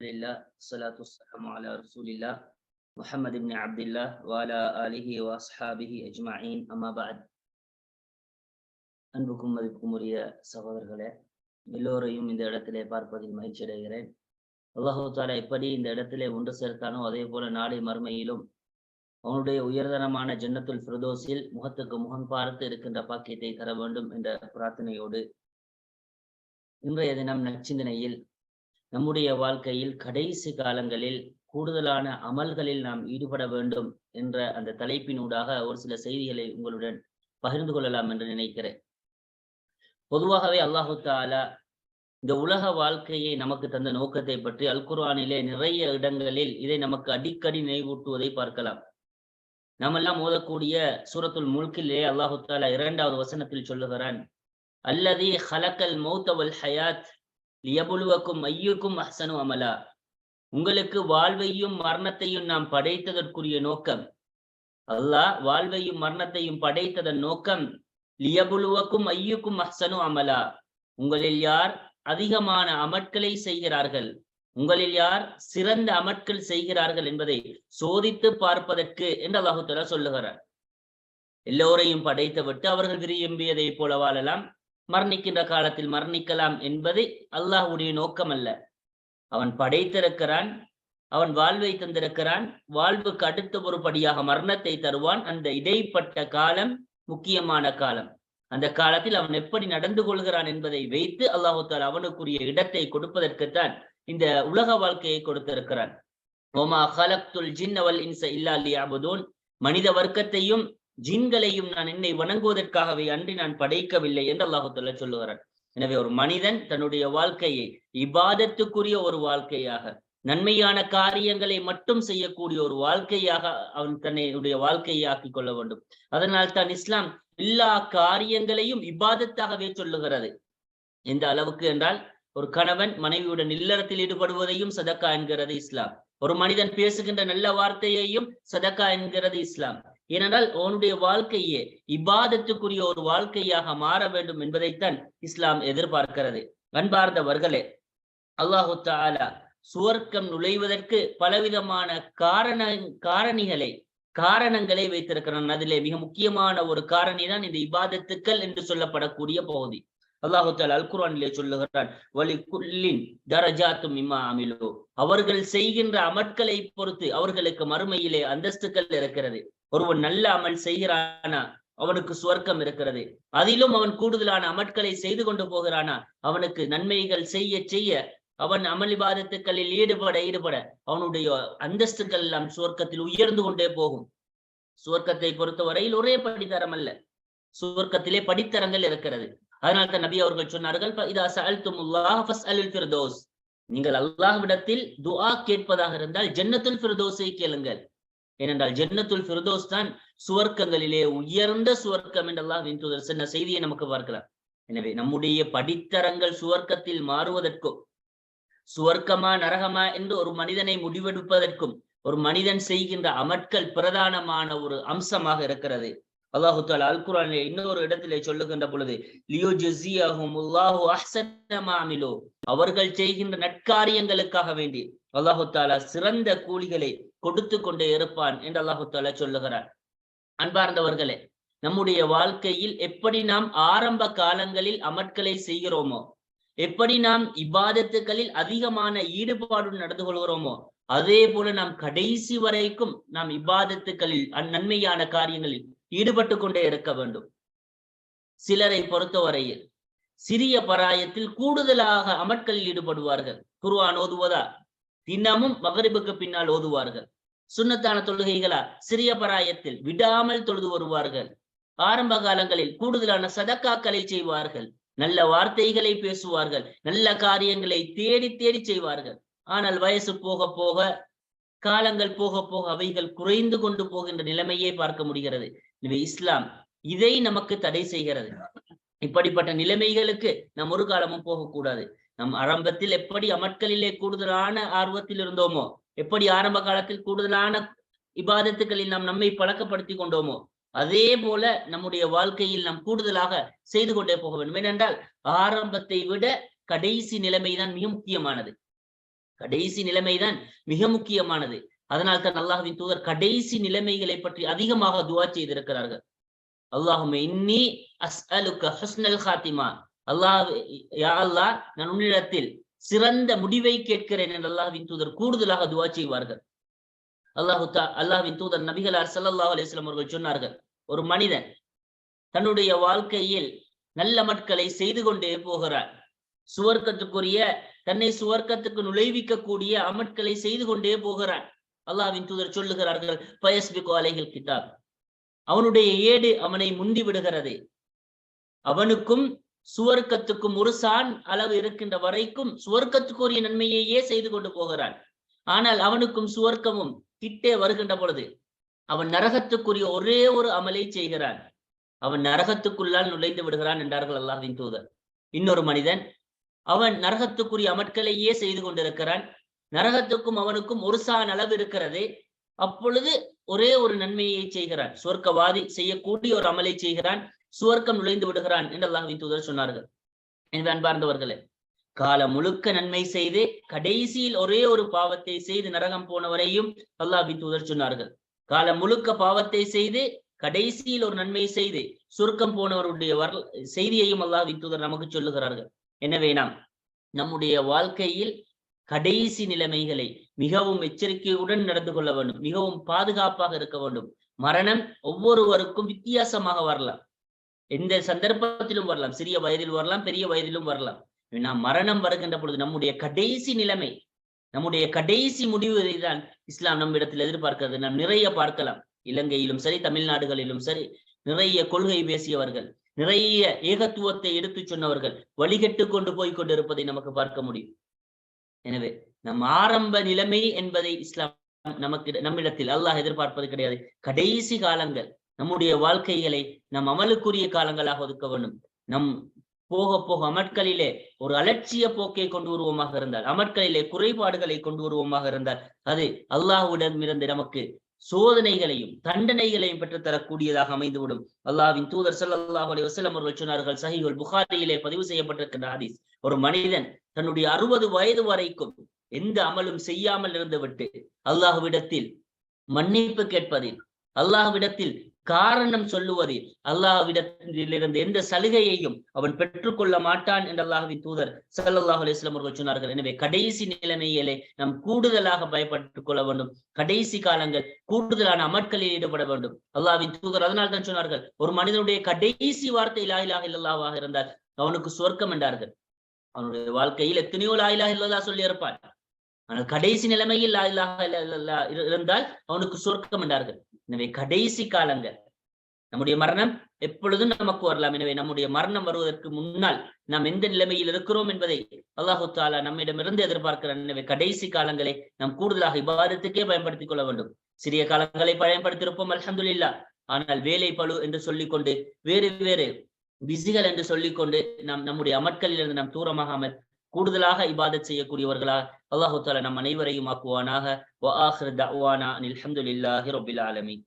لله الصلاة والسلام على رسول الله محمد بن عبد الله وعلى آله وأصحابه أجمعين أما بعد அன்புக்கும் மதிப்புக்கும் உரிய சகோதரர்களே எல்லோரையும் இந்த இடத்திலே பார்ப்பதில் மகிழ்ச்சி அடைகிறேன் அல்லாஹு தாலா எப்படி இந்த இடத்திலே ஒன்று சேர்த்தானோ அதே போல நாளை மறுமையிலும் அவனுடைய உயர்தரமான ஜன்னத்துல் ஃபிரதோஸில் முகத்துக்கு முகம் பார்த்து இருக்கின்ற பாக்கியத்தை தர வேண்டும் என்ற பிரார்த்தனையோடு இன்றைய தினம் நச்சிந்தனையில் நம்முடைய வாழ்க்கையில் கடைசி காலங்களில் கூடுதலான அமல்களில் நாம் ஈடுபட வேண்டும் என்ற அந்த தலைப்பினூடாக ஒரு சில செய்திகளை உங்களுடன் பகிர்ந்து கொள்ளலாம் என்று நினைக்கிறேன். பொதுவாகவே அல்லாஹு தாலா இந்த உலக வாழ்க்கையை நமக்கு தந்த நோக்கத்தை பற்றி அல்குர்வானிலே நிறைய இடங்களில் இதை நமக்கு அடிக்கடி நினைவூட்டுவதை பார்க்கலாம். நாமெல்லாம் ஓதக்கூடிய சூரத்துல் முல்கிலே அல்லாஹு தாலா இரண்டாவது வசனத்தில் சொல்லுகிறான் அல்லதி ஹலக்கல் மௌத்தவல் ஹயாத் லியபுலுவக்கும் ஐயுக்கும் அஹ்சனு அமலா. உங்களுக்கு வாழ்வையும் மரணத்தையும் நாம் படைத்ததற்குரிய நோக்கம். அல்லாஹ் வாழ்வையும் மரணத்தையும் படைத்ததன் நோக்கம் லியபுலுவக்கும் ஐயுக்கும் அஹ்சனு அமலா. உங்களில் யார் அதிகமான அமட்களை செய்கிறார்கள்? உங்களில் யார் சிறந்த அமட்கள் செய்கிறார்கள் என்பதை சோதித்து பார்ப்பதற்கு என்று அல்லாஹு சொல்லுகிறார் எல்லோரையும் படைத்து விட்டு அவர்கள் விரும்பியதை போல வாழலாம். மரணிக்கின்ற காலத்தில் மரணிக்கலாம் என்பது அல்லாஹுடைய நோக்கம் அல்ல அவன் படைத்திருக்கிறான் அவன் வாழ்வை தந்திருக்கிறான் வாழ்வுக்கு அடுத்த ஒரு படியாக மரணத்தை தருவான். அந்த இடைப்பட்ட காலம் முக்கியமான காலம். அந்த காலத்தில் அவன் எப்படி நடந்து கொள்கிறான் என்பதை வைத்து அல்லாஹு தால் அவனுக்குரிய இடத்தை கொடுப்பதற்குத்தான் இந்த உலக வாழ்க்கையை கொடுத்திருக்கிறான். ஓமா ஹலக்துல் ஜின்னவல் இன்ச இல்லா லியாபுதூன் மனித வர்க்கத்தையும் ஜின்களையும் நான் என்னை வணங்குவதற்காகவே அன்றி நான் படைக்கவில்லை என்று அல்லாஹுத்தல்ல சொல்லுகிறான். எனவே ஒரு மனிதன் தன்னுடைய வாழ்க்கையை இபாதத்துக்குரிய ஒரு வாழ்க்கையாக நன்மையான காரியங்களை மட்டும் செய்யக்கூடிய ஒரு வாழ்க்கையாக அவன் தன்னுடைய வாழ்க்கையை ஆக்கிக் கொள்ள வேண்டும். அதனால் தான் இஸ்லாம் எல்லா காரியங்களையும் இபாதத்தாகவே சொல்லுகிறது. எந்த அளவுக்கு என்றால் ஒரு கணவன் மனைவியுடன் இல்லறத்தில் ஈடுபடுவதையும் சதக்கா என்கிறது இஸ்லாம். ஒரு மனிதன் பேசுகின்ற நல்ல வார்த்தையையும் சதக்கா என்கிறது இஸ்லாம். ஏனென்றால் உன்னுடைய வாழ்க்கையே இபாதத்துக்குரிய ஒரு வாழ்க்கையாக மாற வேண்டும் என்பதைத்தான் இஸ்லாம் எதிர்பார்க்கிறது. அன்பார்ந்தவர்களே அல்லாஹு தாலா சுவர்க்கம் நுழைவதற்கு பலவிதமான காரண காரணிகளை காரணங்களை வைத்திருக்கிறான். அதிலே மிக முக்கியமான ஒரு காரணி தான் இந்த இபாதத்துக்கள் என்று சொல்லப்படக்கூடிய பகுதி. அல்லாஹு தால் அல் குரானிலே சொல்லுகிறான் வலி குல்லின் தரஜாத்தும் இம்மா அமிலோ. அவர்கள் செய்கின்ற அமட்களை பொறுத்து அவர்களுக்கு மறுமையிலே அந்தஸ்துக்கள் இருக்கிறது. ஒருவன் நல்ல அமல் செய்கிறானா? அவனுக்கு சுவர்க்கம் இருக்கிறது. அதிலும் அவன் கூடுதலான அமட்களை செய்து கொண்டு போகிறானா? அவனுக்கு நன்மைகள் செய்ய செய்ய அவன் அமளிவாதத்துக்களில் ஈடுபட ஈடுபட அவனுடைய அந்தஸ்துக்கள் எல்லாம் சுவர்க்கத்தில் உயர்ந்து கொண்டே போகும். சுவர்க்கத்தை பொறுத்தவரையில் ஒரே படித்தரம் அல்ல. சுவர்க்கத்திலே படித்தரங்கள் இருக்கிறது. அதனால தான் நபி அவர்கள் சொன்னார்கள் நீங்கள் அல்லாஹ்விடத்தில் துஆ கேட்பதாக இருந்தால் ஜன்னத்துல் ஃபிர்தோஸை கேளுங்கள். ஏனென்றால் ஜன்னத்துல் ஃபிர்தோஸ் தான் சுவர்க்கங்களிலே உயர்ந்த சுவர்க்கம் என்றெல்லாம் அல்லாஹ் தூதர் சொன்ன செய்தியை நமக்கு பார்க்கலாம் எனவே நம்முடைய படித்தரங்கள் சுவர்க்கத்தில் மாறுவதற்கும் சுவர்க்கமா நரகமா என்று ஒரு மனிதனை முடிவெடுப்பதற்கும் ஒரு மனிதன் செய்கின்ற அமட்கள் பிரதானமான ஒரு அம்சமாக இருக்கிறது. அல்லாஹு தால் அல் குரான் இன்னொரு இடத்திலே சொல்லுகின்ற பொழுது லியோ ஜெசியாகும் அவர்கள் செய்கின்ற நட்காரியங்களுக்காக வேண்டி அல்லாஹு தாலா சிறந்த கூலிகளை கொடுத்து கொண்டே இருப்பான் என்று அல்லாஹு தாலா சொல்லுகிறார் அன்பார்ந்தவர்களே நம்முடைய வாழ்க்கையில் எப்படி நாம் ஆரம்ப காலங்களில் அமட்களை செய்கிறோமோ எப்படி நாம் இபாதத்துகளில் அதிகமான ஈடுபாடு நடந்து கொள்கிறோமோ அதே போல நாம் கடைசி வரைக்கும் நாம் இபாதத்துகளில் அந்நன்மையான காரியங்களில் ஈடுபட்டு கொண்டே இருக்க வேண்டும். சிலரை பொறுத்தவரையில் சிறிய பராயத்தில் கூடுதலாக அமட்களில் ஈடுபடுவார்கள். குருவான் ஓதுவதா? தினமும் மகரிபுக்கு பின்னால் ஓதுவார்கள். சுண்ணத்தான தொழுகைகளா? சிறிய பராயத்தில் விடாமல் தொழுது வருவார்கள். ஆரம்ப காலங்களில் கூடுதலான சதக்காக்களை செய்வார்கள். நல்ல வார்த்தைகளை பேசுவார்கள். நல்ல காரியங்களை தேடி தேடி செய்வார்கள். ஆனால் வயசு போக போக காலங்கள் போக போக அவைகள் குறைந்து கொண்டு போகின்ற நிலைமையே பார்க்க முடிகிறது. எனவே இஸ்லாம் இதை நமக்கு தடை செய்கிறது. இப்படிப்பட்ட நிலைமைகளுக்கு நாம் ஒரு காலமும் போகக்கூடாது. நம் ஆரம்பத்தில் எப்படி அமட்களிலே கூடுதலான ஆர்வத்தில் இருந்தோமோ எப்படி ஆரம்ப காலத்தில் கூடுதலான இபாதத்துக்களில் நாம் நம்மை பழக்கப்படுத்தி கொண்டோமோ அதே போல நம்முடைய வாழ்க்கையில் நாம் கூடுதலாக செய்து கொண்டே போக வேண்டும். ஏனென்றால் ஆரம்பத்தை விட கடைசி நிலைமைதான் மிக முக்கியமானது. கடைசி நிலைமைதான் மிக முக்கியமானது. அதனால் தான் அல்லாஹுவின் தூதர் கடைசி நிலைமைகளை பற்றி அதிகமாக துவா செய்திருக்கிறார்கள். அல்லாஹுமே இன்னி அஸ்அலுக்க ஹஸ்னல் ஹாத்திமா அல்லாஹ் யா அல்லாஹ் நான் உன்னிடத்தில் சிறந்த முடிவை கேட்கிறேன் என்று அல்லாஹ்வின் தூதர் கூடுதலாக துவா செய்வார்கள். அல்லாஹு அல்லாஹ்வின் தூதர் நபிகளார் சல்லா அலிஸ்லாம் அவர்கள் சொன்னார்கள் ஒரு மனிதன் தன்னுடைய வாழ்க்கையில் நல்ல மட்களை செய்து கொண்டே போகிறார் சுவர்க்கத்துக்குரிய தன்னை சுவர்க்கத்துக்கு நுழைவிக்கக்கூடிய அமட்களை செய்து கொண்டே போகிறான். அல்லாவின் தூதர் சொல்லுகிறார்கள் பயஸ்பிகோ அலைகள் கிட்டார் அவனுடைய ஏடு அவனை முந்தி விடுகிறது. அவனுக்கும் சுவர்க்கத்துக்கும் ஒரு சான் அளவு இருக்கின்ற வரைக்கும் சுவர்க்கத்துக்குரிய நன்மையையே செய்து கொண்டு போகிறான். ஆனால் அவனுக்கும் சுவர்க்கமும் கிட்டே வருகின்ற பொழுது அவன் நரகத்துக்குரிய ஒரே ஒரு அமலை செய்கிறான். அவன் நரகத்துக்குள்ளால் நுழைந்து விடுகிறான் என்றார்கள் அல்லாஹின் தூதர். இன்னொரு மனிதன் அவன் நரகத்துக்குரிய அமட்களையே செய்து கொண்டிருக்கிறான். நரகத்துக்கும் அவனுக்கும் ஒரு சான் அளவு இருக்கிறது. அப்பொழுது ஒரே ஒரு நன்மையை செய்கிறான். சொர்க்கவாதி செய்யக்கூடிய ஒரு அமலை செய்கிறான். சுவர்க்கம் நுழைந்து விடுகிறான் என்று அல்லாஹின் தூதர் சொன்னார்கள். எனவே அன்பார்ந்தவர்களே காலம் முழுக்க நன்மை செய்து கடைசியில் ஒரே ஒரு பாவத்தை செய்து நரகம் போனவரையும் அல்லாஹின் தூதர் சொன்னார்கள். காலம் முழுக்க பாவத்தை செய்து கடைசியில் ஒரு நன்மை செய்து சுருக்கம் போனவருடைய வரல செய்தியையும் அல்லாஹின் தூதர் நமக்கு சொல்லுகிறார்கள். எனவே நாம் நம்முடைய வாழ்க்கையில் கடைசி நிலைமைகளை மிகவும் எச்சரிக்கையுடன் நடந்து கொள்ள வேண்டும். மிகவும் பாதுகாப்பாக இருக்க வேண்டும். மரணம் ஒவ்வொருவருக்கும் வித்தியாசமாக வரலாம். எந்த சந்தர்ப்பத்திலும் வரலாம். சிறிய வயதில் வரலாம் பெரிய வயதிலும் வரலாம். நாம் மரணம் வருகின்ற பொழுது நம்முடைய கடைசி நிலைமை நம்முடைய கடைசி முடிவு தான் இஸ்லாம் நம்மிடத்தில் எதிர்பார்க்கிறது? நாம் நிறைய பார்க்கலாம். இலங்கையிலும் சரி தமிழ்நாடுகளிலும் சரி நிறைய கொள்கை பேசியவர்கள் நிறைய ஏகத்துவத்தை எடுத்து சொன்னவர்கள் வழிகட்டு கொண்டு போய் கொண்டிருப்பதை நமக்கு பார்க்க முடியும். எனவே நம் ஆரம்ப நிலைமை என்பதை இஸ்லாம் நமக்கு நம்மிடத்தில் அல்லாஹ் எதிர்பார்ப்பது கிடையாது. கடைசி காலங்கள் நம்முடைய வாழ்க்கைகளை நம் அமலுக்குரிய காலங்களாக ஒதுக்க வேண்டும். நம் போக போக அமட்களிலே ஒரு அலட்சிய போக்கை கொண்டு வருவோமாக இருந்தால் அமட்களிலே குறைபாடுகளை கொண்டு வருவோமாக இருந்தால் அது அல்லாஹுவிடமிருந்து நமக்கு சோதனைகளையும் தண்டனைகளையும் பெற்றுத்தரக்கூடியதாக அமைந்துவிடும். அல்லாஹ்வின் தூதர் ஸல்லல்லாஹு அலைஹி வஸல்லம் அவர்கள் சொன்னார்கள் சஹிஹுல் புகாரியிலே பதிவு செய்யப்பட்டிருக்கின்ற ஹதீஸ் ஒரு மனிதன் தன்னுடைய அறுபது வயது வரைக்கும் எந்த அமலும் செய்யாமல் இருந்துவிட்டு அல்லாஹுவிடத்தில் மன்னிப்பு கேட்பதில் அல்லாஹுவிடத்தில் காரணம் சொல்லுவது அல்லாஹ்விடத்திலிருந்து எந்த சலுகையையும் அவன் பெற்றுக்கொள்ள மாட்டான் என்று அல்லாஹ்வின் தூதர் சல்லாஹ் அலைஹி அவர்கள் சொன்னார்கள். எனவே கடைசி நிலைமையிலே நாம் கூடுதலாக பயப்பட்டுக் கொள்ள வேண்டும். கடைசி காலங்கள் கூடுதலான அமட்களில் ஈடுபட வேண்டும். அல்லாஹ்வின் தூதர் அதனால் தான் சொன்னார்கள் ஒரு மனிதனுடைய கடைசி வார்த்தை லா இலாஹ இருந்தால் அவனுக்கு சொர்க்கம் என்றார்கள். அவனுடைய வாழ்க்கையில் எத்தனையோ லாயிலாக இல்லதா சொல்லி இருப்பான். ஆனால் கடைசி நிலைமையில் லாயிலாக இருந்தால் அவனுக்கு சொர்க்கம் என்றார்கள். எனவே கடைசி காலங்கள். நம்முடைய மரணம் எப்பொழுதும் நமக்கு வரலாம். எனவே நம்முடைய மரணம் வருவதற்கு முன்னால் நாம் எந்த நிலைமையில் இருக்கிறோம் என்பதை அல்லாஹு தாலா நம்மிடமிருந்து எதிர்பார்க்கிறான். எனவே கடைசி காலங்களை நாம் கூடுதலாக இபாதத்துக்கே பயன்படுத்திக் கொள்ள வேண்டும். சிறிய காலங்களை பயன்படுத்தியிருப்போம் அல்ஹம்துலில்லா ஆனால் வேலை பழு என்று சொல்லிக்கொண்டு வேறு வேறு பிஸிகள் என்று சொல்லிக்கொண்டு நாம் நம்முடைய அமட்களிலிருந்து நாம் தூரமாகாமல் கூடுதலாக இபாதத் செய்யக்கூடியவர்களாக அல்லாஹு தாலா நம் அனைவரையும் ஆக்குவானாக வ ஆஹிர் தஅவானா அனில் ஹம்துலில்லாஹி ரப்பில் ஆலமீன்